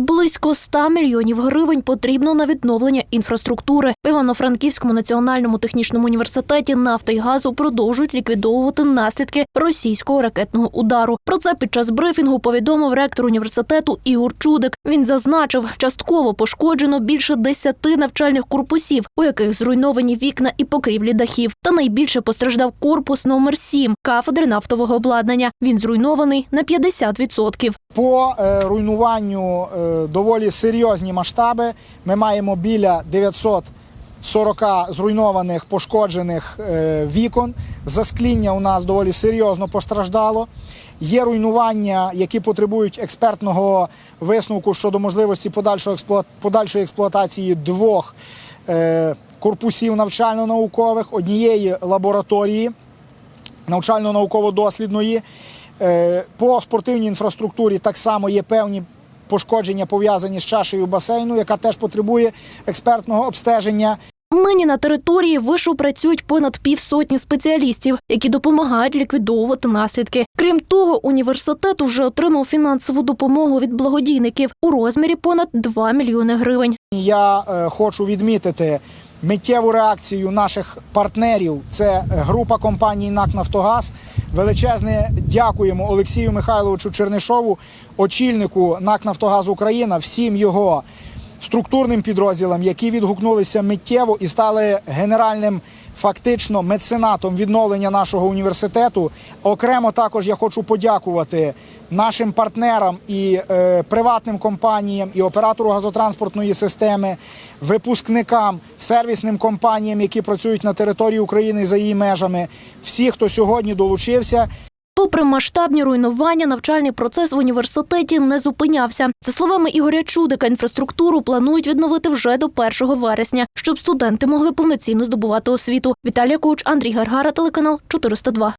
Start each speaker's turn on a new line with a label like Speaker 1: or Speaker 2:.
Speaker 1: Близько 100 мільйонів гривень потрібно на відновлення інфраструктури. В Івано-Франківському національному технічному університеті нафти і газу продовжують ліквідовувати наслідки російського ракетного удару. Про це під час брифінгу повідомив ректор університету Ігор Чудик. Він зазначив, частково пошкоджено більше 10 навчальних корпусів, у яких зруйновані вікна і покрівлі дахів. Та найбільше постраждав корпус номер 7 кафедри нафтового обладнання. Він зруйнований на 50%.
Speaker 2: По е, руйнуванню е, доволі серйозні масштаби. Ми маємо біля 940 зруйнованих пошкоджених е, вікон. Заскління у нас доволі серйозно постраждало. Є руйнування, які потребують експертного висновку щодо можливості подальшої експлуатації двох корпусів навчально-наукових, однієї лабораторії навчально-науково-дослідної. Е, По спортивній інфраструктурі так само є певні пошкодження пов'язані з чашею басейну, яка теж потребує експертного обстеження.
Speaker 1: Нині на території вишу працюють понад півсотні спеціалістів, які допомагають ліквідовувати наслідки. Крім того, університет вже отримав фінансову допомогу від благодійників у розмірі понад 2 мільйони гривень.
Speaker 2: Я е, хочу відмітити миттєву реакцію наших партнерів. Це група компаній НАК Нафтогаз. Величезне дякуємо Олексію Михайловичу Чернишову, очільнику НАК Нафтогаз Україна, всім його структурним підрозділам, які відгукнулися миттєво і стали генеральним. Фактично меценатом відновлення нашого університету. Окремо також я хочу подякувати нашим партнерам і е, приватним компаніям, і оператору газотранспортної системи, випускникам, сервісним компаніям, які працюють на території України за її межами. Всі, хто сьогодні долучився,
Speaker 1: Попри масштабні руйнування, навчальний процес в університеті не зупинявся. За словами Ігоря Чудика, інфраструктуру планують відновити вже до 1 вересня, щоб студенти могли повноцінно здобувати освіту. Віталія Коуч, Андрій Гаргара, телеканал 402.